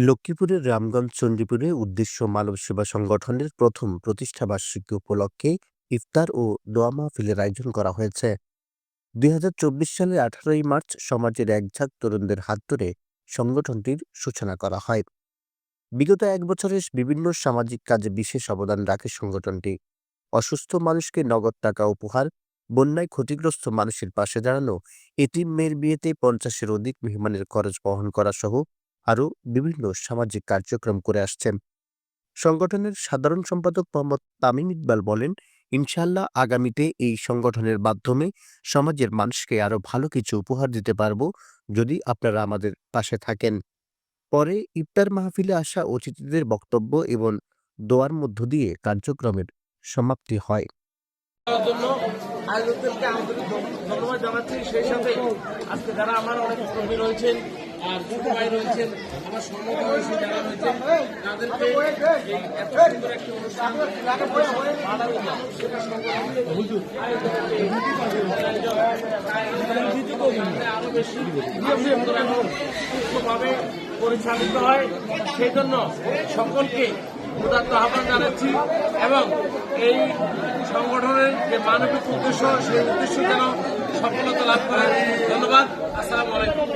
লক্ষ্মীপুরের রামগঞ্জ চণ্ডীপুরে উদ্দেশ্য মানব সেবা সংগঠনের প্রথম প্রতিষ্ঠা বার্ষিকী উপলক্ষে ইফতার ও দোয়া মাহফিলের আয়োজন করা হয়েছে। দুই সালের আঠারোই মার্চ সমাজের একঝাঁক তরুণদের হাত ধরে সংগঠনটির সূচনা করা হয়। বিগত এক বছরের বিভিন্ন সামাজিক কাজে বিশেষ অবদান রাখে সংগঠনটি। অসুস্থ মানুষকে নগদ টাকা উপহার, বন্যায় ক্ষতিগ্রস্ত মানুষের পাশে দাঁড়ানো এটিম মেয়ের বিয়েতে পঞ্চাশের অধিক মেহমানের খরচ বহন করা সহ আরও বিভিন্ন সামাজিক কার্যক্রম করে আসছেন। সংগঠনের সাধারণ সম্পাদক মোহাম্মদ তামিম ইকবাল বলেন ইনশাল্লাহ আগামীতে এই সংগঠনের মাধ্যমে সমাজের মানুষকে আরও ভালো কিছু উপহার দিতে পারব যদি আপনারা আমাদের পাশে থাকেন। পরে ইফতার মাহফিলে আসা অতিথিদের বক্তব্য এবং দোয়ার মধ্য দিয়ে কার্যক্রমের সমাপ্তি হয়। আয়োজকদেরকে আন্তরিক ধন্যবাদ জানাচ্ছি। সেই সাথে আজকে যারা আমার অনেক কর্মী রয়েছেন আর ভাই রয়েছেন, আমার যারা রয়েছেন, তাদেরকে আরও বেশি সুস্থভাবে পরিচালিত হয়। সেই জন্য সকলকে উদাত্ত আহ্বান জানাচ্ছি এবং এই সংগঠনের যে মানবিক উদ্দেশ্য, সেই উদ্দেশ্য যেন সফলতা লাভ করে। ধন্যবাদ। আসসালামু আলাইকুম।